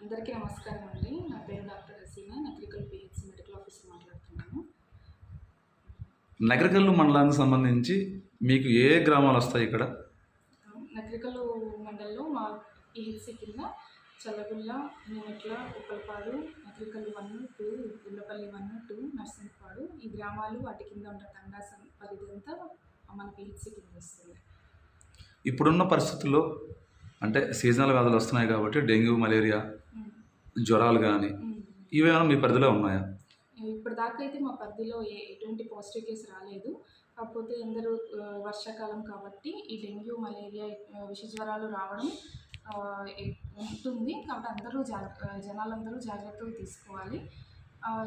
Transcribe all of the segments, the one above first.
అందరికీ నమస్కారం అండి. నా పేరు doctor Haseena Nakarikal PHC medical officer మాట్లాడుతున్నాను. నగరకల్లు మండలానికి సంబంధించి మీకు ఏ గ్రామాలు వస్తాయి ఇక్కడ? నకరికల్ మండలంలో మా పిహెచ్సి కింద Challagulla నేనెట్ల Uppalapadu Nakarikal one two Gullapalli one two Narsingpadu ఈ గ్రామాలు వాటి కింద ఉన్న తండాసం పరిధి అంతా మన పిహెచ్సి కింద వస్తుంది. ఇప్పుడున్న పరిస్థితుల్లో అంటే సీజనల్ వ్యాధులు వస్తున్నాయి కాబట్టి డెంగ్యూ మలేరియా. జ్వరాలు కానీ. ఇవేమైనా మీ పరిధిలో ఉన్నాయా? ఇప్పుడు దాకా అయితే మా పరిధిలో ఏ ఎటువంటి పాజిటివ్ కేసు రాలేదు. కాకపోతే అందరూ వర్షాకాలం కాబట్టి ఈ డెంగ్యూ మలేరియా విష జ్వరాలు రావడం ఉంటుంది. కాబట్టి అందరూ జాగ్ర ఆ, జనాలందరూ జాగ్రత్తలు తీసుకోవాలి.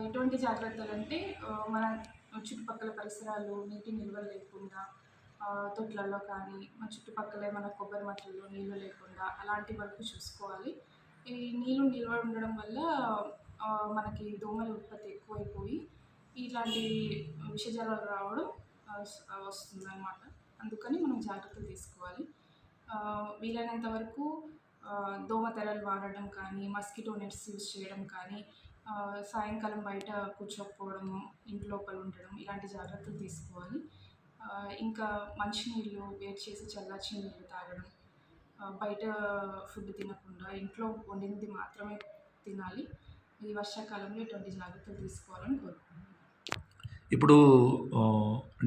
ఎటువంటి జాగ్రత్తలు అంటే మన చుట్టుపక్కల పరిసరాలు నీటి నిల్వలు లేకుండా తొట్లలో కానీ మన చుట్టుపక్కల ఏమైనా కొబ్బరి మట్టల్లో నీళ్ళు లేకుండా అలాంటి వరకు చూసుకోవాలి. ఈ నీళ్ళు నిల్వ ఉండడం వల్ల మనకి దోమల ఉత్పత్తి ఎక్కువైపోయి ఇలాంటి విషజ్వరాలు రావడం వస్తుందన్నమాట. అందుకని మనం జాగ్రత్తలు తీసుకోవాలి. వీలైనంత వరకు దోమ తెరలు వాడడం కానీ మస్కిటో నెట్స్ యూస్ చేయడం కానీ సాయంకాలం బయట కూర్చోకపోవడము ఇంటి లోపల ఉండడం ఇలాంటి జాగ్రత్తలు తీసుకోవాలి. ఇంకా మంచినీళ్ళు వేడి చేసి చల్లార్చిన నీళ్ళు తాగడం బయట ఫుడ్ తినకుండా ఇంట్లో వండినది మాత్రమే తినాలి. ఈ వర్షాకాలంలో ఇటువంటి జాగ్రత్తలు తీసుకోవాలని కోరుకుంటున్నాను. ఇప్పుడు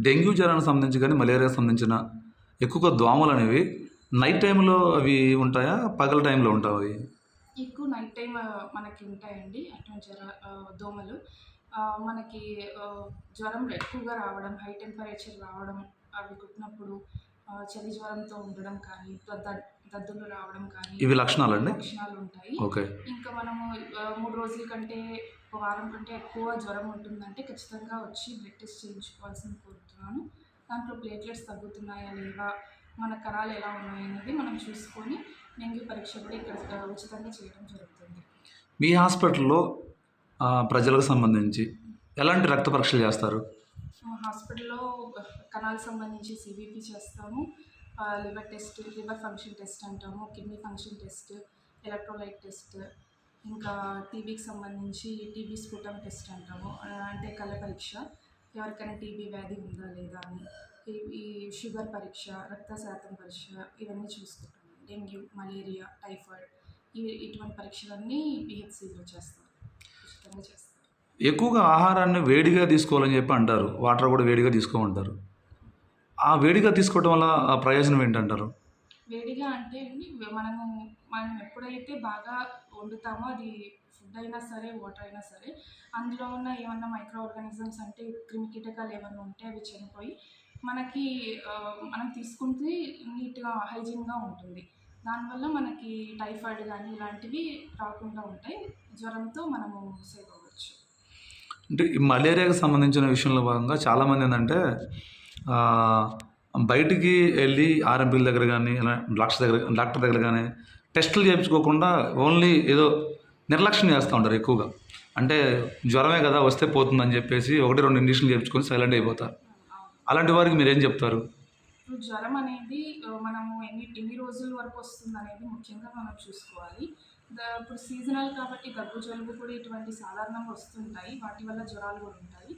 డెంగ్యూ జ్వరానికి సంబంధించి కానీ మలేరియాకి సంబంధించిన ఎక్కువగా దోమలు అనేవి నైట్ టైంలో అవి ఉంటాయా? పగల టైంలో ఉంటాయి ఎక్కువ నైట్ టైం మనకి ఉంటాయండి. అటువంటి జ్వర దోమలు. మనకి జ్వరం ఎక్కువగా రావడం హై టెంపరేచర్ రావడం అవి కుట్టినప్పుడు చలి జ్వరంతో ఉండడం కానీ దద్దులు రావడం కానీ ఇవి లక్షణాలండి? లక్షణాలు ఉంటాయి ఓకే. ఇంకా మనము మూడు రోజుల కంటే ఒక వారం కంటే ఎక్కువ జ్వరం ఉంటుందంటే ఖచ్చితంగా వచ్చి బ్లడ్ టెస్ట్ చేయించుకోవాల్సింది కోరుతున్నాను. దాంట్లో ప్లేట్లెట్స్ తగ్గుతున్నాయా లేవా మన కణాలు ఎలా ఉన్నాయి అనేది మనం చూసుకొని డెంగ్యూ పరీక్ష కూడా ఇక్కడ ఉచితంగా చేయడం జరుగుతుంది. మీ హాస్పిటల్లో ప్రజలకు సంబంధించి ఎలాంటి రక్త పరీక్షలు చేస్తారు? హాస్పిటల్లో కణాలకు సంబంధించి సిబిపి చేస్తాము. Liver test liver function test అంటాము kidney function test electrolyte test ఇంకా టీబీకి సంబంధించి టీబీ స్ఫుటం టెస్ట్ అంటాము. అంటే కళ్ళ పరీక్ష. ఎవరికైనా టీబీ వ్యాధి ఉందా లేదా అని. ఈ- షుగర్ పరీక్ష రక్త శాతం పరీక్ష ఇవన్నీ చూసుకుంటాము. డెంగ్యూ మలేరియా టైఫాయిడ్ ఇవి ఇటువంటి పరీక్షలన్నీ పిహెచ్సిలో చేస్తారు ఉచితంగా చేస్తారు ఎక్కువగా ఆహారాన్ని వేడిగా తీసుకోవాలని చెప్పి అంటారు. వాటర్ కూడా వేడిగా తీసుకోమంటారు. ఆ వేడిగా తీసుకోవడం వల్ల ఆ ప్రయోజనం ఏంటంటారు? వేడిగా అంటే అండి మనము మనం ఎప్పుడైతే బాగా వండుతామో అది ఫుడ్ అయినా సరే వాటర్ అయినా సరే అందులో ఉన్న ఏమన్నా మైక్రో ఆర్గానిజమ్స్ అంటే క్రిమి కీటకాలు ఏమన్నా ఉంటే అవి చనిపోయి మనకి మనం తీసుకుంటే నీట్గా హైజీన్గా ఉంటుంది. దానివల్ల మనకి టైఫాయిడ్ కానీ ఇలాంటివి రాకుండా ఉంటాయి. జ్వరంతో మనము సేవ్ అవ్వచ్చు. అంటే ఈ మలేరియాకి సంబంధించిన విషయంలో భాగంగా చాలామంది ఏంటంటే బయటికి వెళ్ళి ఆర్ఎంపీల దగ్గర కానీ ఇలా డాక్టర్ దగ్గర డాక్టర్ దగ్గర కానీ టెస్టులు చేయించుకోకుండా ఓన్లీ ఏదో నిర్లక్ష్యం చేస్తూ ఉంటారు ఎక్కువగా. అంటే జ్వరమే కదా వస్తే పోతుందని చెప్పేసి ఒకటి రెండు ఇంజక్షన్లు చేయించుకొని సైలెంట్ అయిపోతారు అలాంటి వారికి మీరు ఏం చెప్తారు జ్వరం అనేది మనము ఎన్ని ఎన్ని రోజుల వరకు వస్తుంది అనేది ముఖ్యంగా మనం చూసుకోవాలి. ఇప్పుడు సీజనల్ కాబట్టి దగ్గు జలుబు కూడా ఇటువంటి సాధారణంగా వస్తుంటాయి. వాటి వల్ల జ్వరాలు కూడా ఉంటాయి.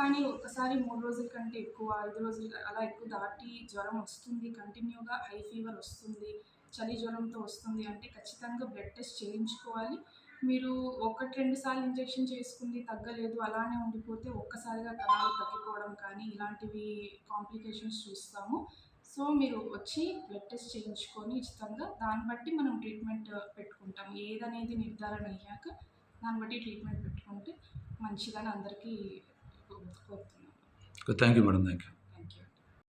కానీ ఒకసారి మూడు రోజుల కంటే ఎక్కువ ఐదు రోజులు అలా ఎక్కువ దాటి జ్వరం వస్తుంది కంటిన్యూగా హై ఫీవర్ వస్తుంది చలి జ్వరంతో వస్తుంది అంటే ఖచ్చితంగా బ్లడ్ టెస్ట్ చేయించుకోవాలి. మీరు ఒకటి రెండు సార్లు ఇంజెక్షన్ చేసుకుంది తగ్గలేదు అలానే ఉండిపోతే ఒక్కసారిగా కణాలు తగ్గిపోవడం కానీ ఇలాంటివి కాంప్లికేషన్స్ చూస్తాము. సో మీరు వచ్చి బ్లడ్ టెస్ట్ చేయించుకొని ఉచితంగా దాన్ని బట్టి మనం ట్రీట్మెంట్ పెట్టుకుంటాం ఏదనేది నిర్ధారణ అయ్యాక దాన్ని బట్టి ట్రీట్మెంట్ పెట్టుకుంటే మంచిదని అందరికీ okay thank you madam thank you